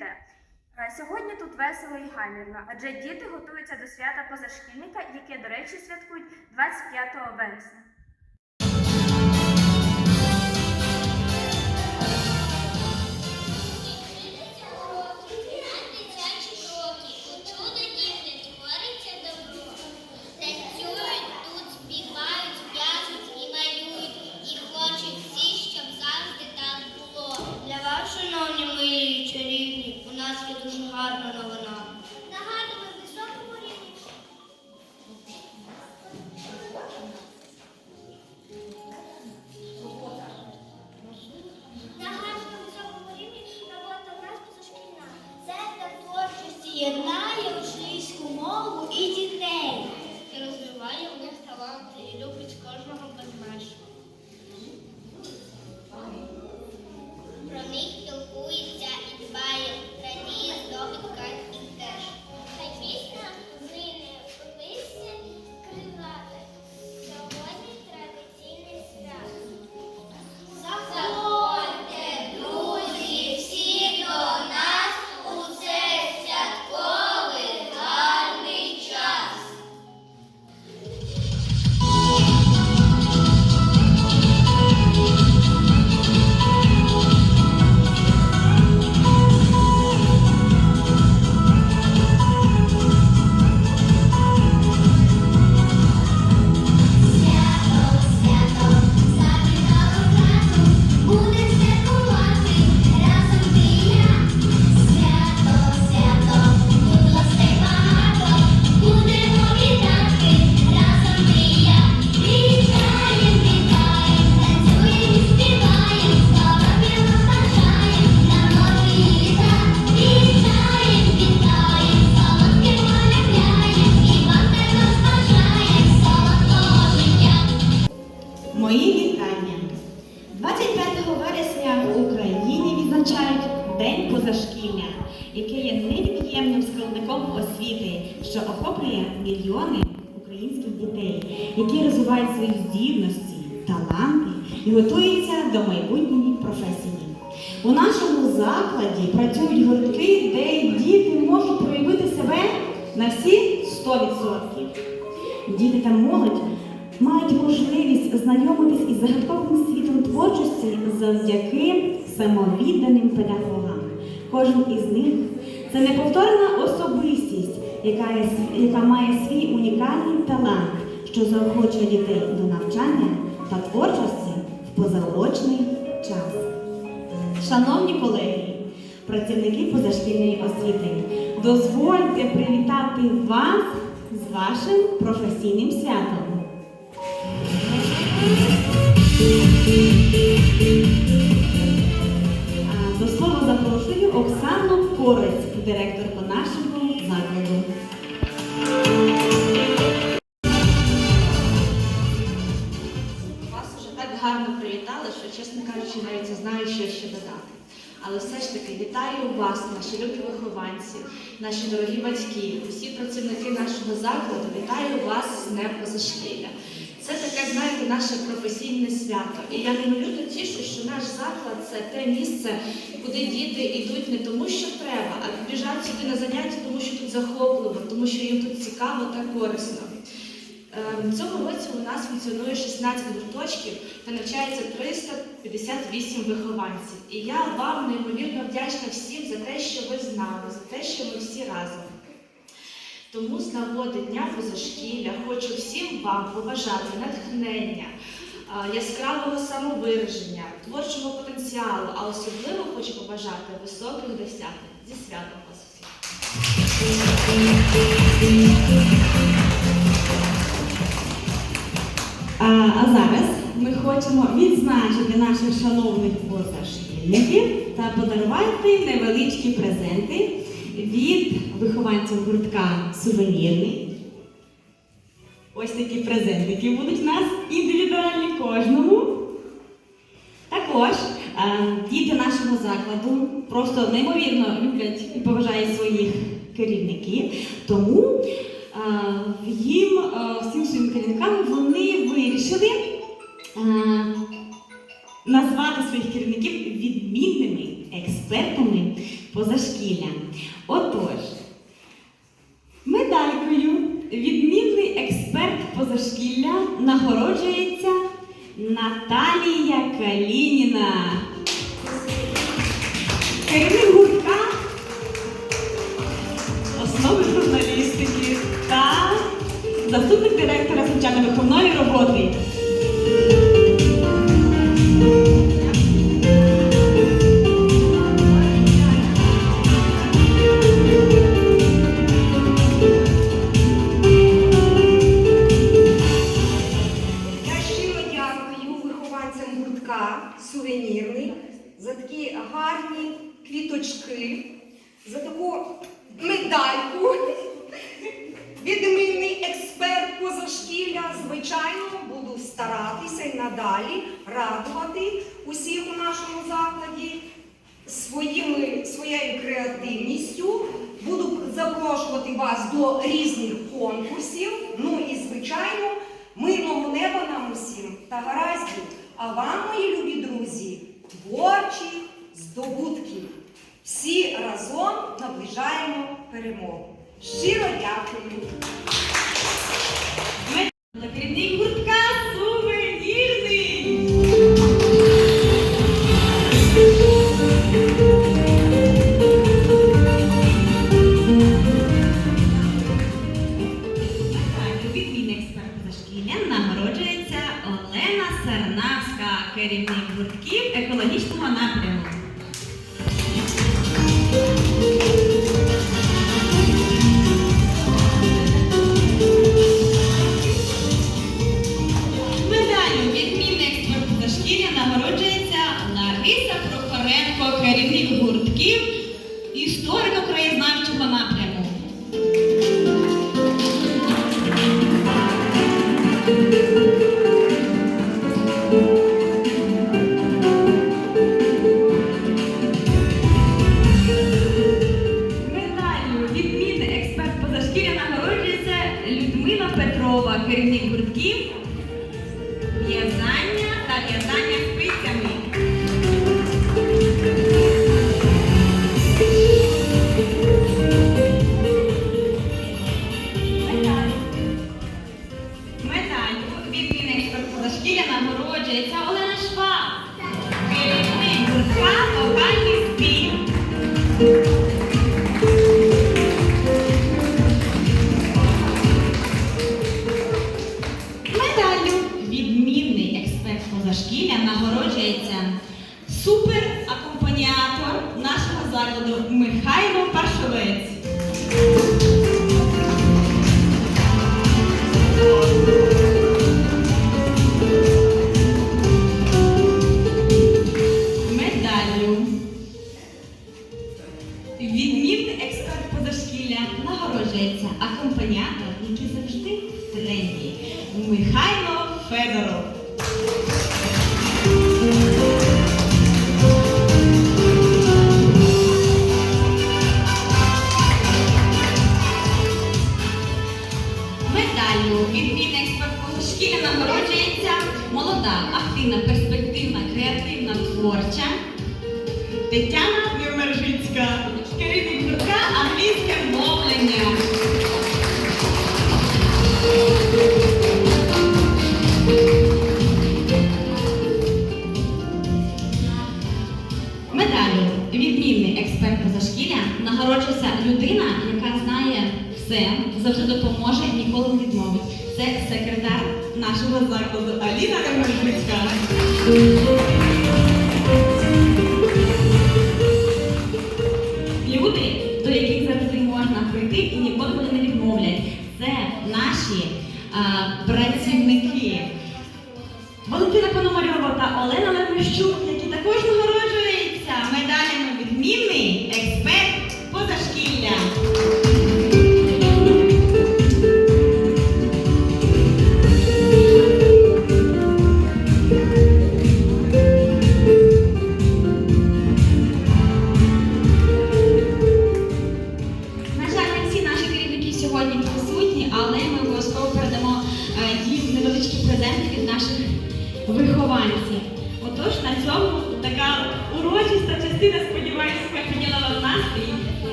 ми в ЦДЮТ. Е, Сьогодні тут весело і гамірно, адже діти готуються до свята позашкільника, яке, до речі, святкують 25 вересня. Позашкілля, яке є невід'ємним складником освіти, що охоплює мільйони українських дітей, які розвивають свої здібності, таланти і готуються до майбутньої професії. У нашому закладі працюють гуртки, де діти можуть проявити себе на всі 100%. Діти та молодь мають можливість знайомитись із загадковим світом творчості завдяки самовідданим педагогам. Кожен із них це неповторна особистість, яка, є, яка має свій унікальний талант, що заохочує дітей до навчання та творчості в позаурочний час. Шановні колеги, працівники позашкільної освіти, дозвольте привітати вас з вашим професійним святом. Директорку нашого закладу. Вас уже так гарно привітали, що, чесно кажучи, навіть не знаю, що ще додати. Але все ж таки вітаю вас, наші любі вихованці, наші дорогі батьки, усі працівники нашого закладу. Вітаю вас з Днем позашкілля. Це таке, знаєте, наше професійне свято. І я неймовірно тішу, що наш заклад це те місце, куди діти йдуть не тому, що треба, а біжать сюди на заняття, тому що тут захопливо, тому що їм тут цікаво та корисно. Е, В цьому році у нас функціонує 16 гурточків та навчається 358 вихованців. І я вам неймовірно вдячна всім за те, що ви з нами, за те, що ми всі разом. Тому з нагоди Дня позашкілля хочу всім вам побажати натхнення, яскравого самовираження, творчого потенціалу, а особливо хочу побажати високих досягнень зі святом вас. А, а зараз ми хочемо відзначити наших шановних позашкільників та подарувати невеличкі презенти від вихованців гуртка сувенірний. Ось такі презентики будуть у нас індивідуальні кожному. Також діти нашого закладу просто неймовірно люблять і поважають своїх керівників, тому їм всім своїм керівникам вони вирішили назвати своїх керівників відмінними експертами позашкілля. Отож, медалькою відмінний експерт позашкілля нагороджується Наталія Калініна. Керівник гуртка основи журналістики та заступник директора соціально-виховної роботи. Сувенірний за такі гарні квіточки, за таку медальку. Відмінний експерт позашкілля. Звичайно, буду старатися і надалі радувати усіх у нашому закладі своїми, своєю креативністю. Буду запрошувати вас до різних конкурсів. Ну і звичайно, мирного неба нам усім та гараздів. А вам, мої любі друзі, doenças pulmonares, творча. Тетяна Невмержицька, керівник гуртка англійське мовлення. Медаллю відмінний експерт позашкілля нагороджується людина, яка знає все, завжди допоможе, ніколи не відмовить. Це секретар нашого закладу Аліна Невмержицька.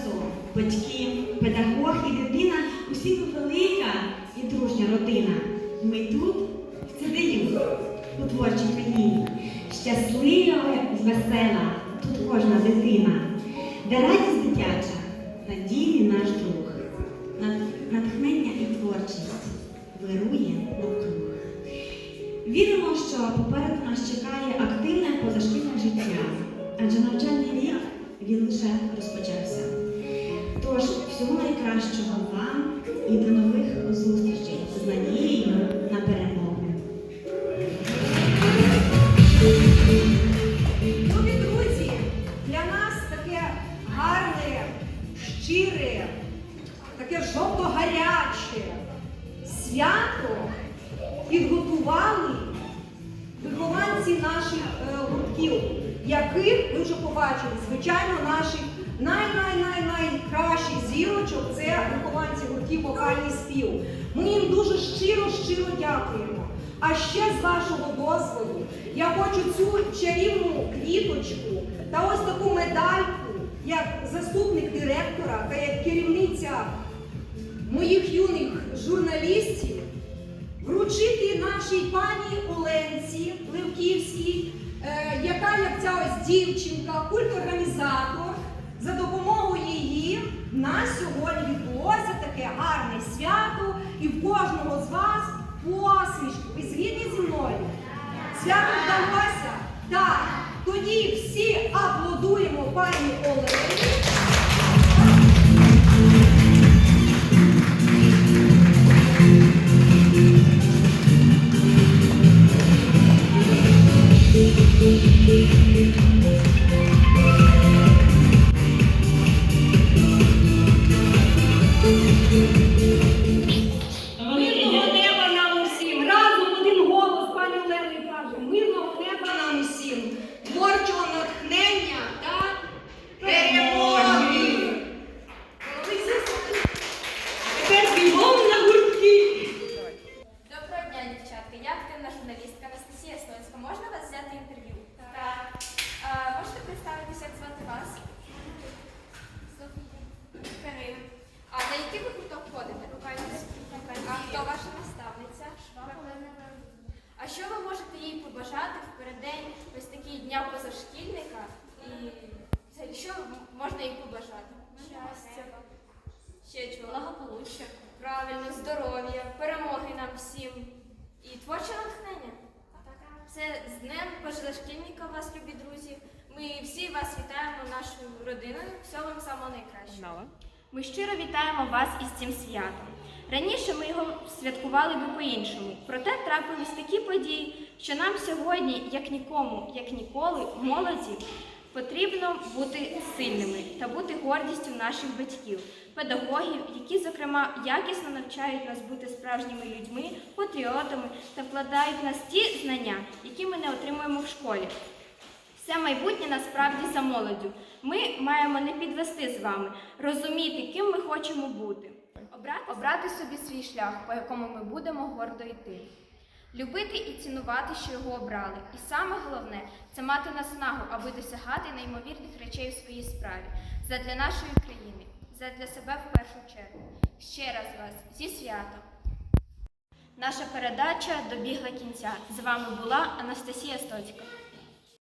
Разом, батьки, педагог і дитина, усі ми велика і дружня родина. Ми тут, в ЦДЮ, у творчій країні. Щаслива і весела, тут кожна дитина, де радість дитяча, надійний наш друг, натхнення і творчість вирує навкруг. Віримо, що попереду нас чекає активне позашкільне життя, адже рік він лише розпочався. Тож всього найкращого вам і до нових зустрічей з надією на перемогу. Ви вже побачили. Звичайно, наших най-най-най-найкращих зірочок це вихованці гуртків вокальний спів. Ми їм дуже щиро-щиро дякуємо. А ще з вашого дозволу я хочу цю чарівну квіточку та ось таку медальку, як заступник директора та як керівниця моїх юних журналістів, вручити нашій пані Оленці Левківській, яка як ця ось дівчинка, культорганізатор. За допомогою її в нас сьогодні відбулося таке гарне свято, і в кожного з вас посмішку. Ви згідні зі мною? Свято вдалося? Так. Тоді всі аплодуємо пані Олені. Дня позашкільника? І взагалі, що можна їй побажати? Щастя. Ще чого? Благополуччя. Правильно, здоров'я, перемоги нам всім. І творче натхнення. Це з Днем позашкільника вас, любі друзі. Ми всі вас вітаємо нашою родиною. Всього вам самого найкращого. Ми щиро вітаємо вас із цим святом. Раніше ми його святкували би по-іншому, проте трапились такі події, що нам сьогодні, як нікому, як ніколи, молоді, Потрібно бути сильними та бути гордістю наших батьків, педагогів, які, зокрема, якісно навчають нас бути справжніми людьми, патріотами та вкладають в нас ті знання, які ми не отримуємо в школі. Все майбутнє насправді за молоддю. Ми маємо не підвести з вами, розуміти, ким ми хочемо бути, обрати, обрати собі свій шлях, по якому ми будемо гордо йти. Любити і цінувати, що його обрали. І саме головне це мати наснагу, аби досягати неймовірних речей у своїй справі задля нашої країни, задля себе в першу чергу. Ще раз вас зі святом. Наша передача добігла кінця. З вами була Анастасія Стоцька.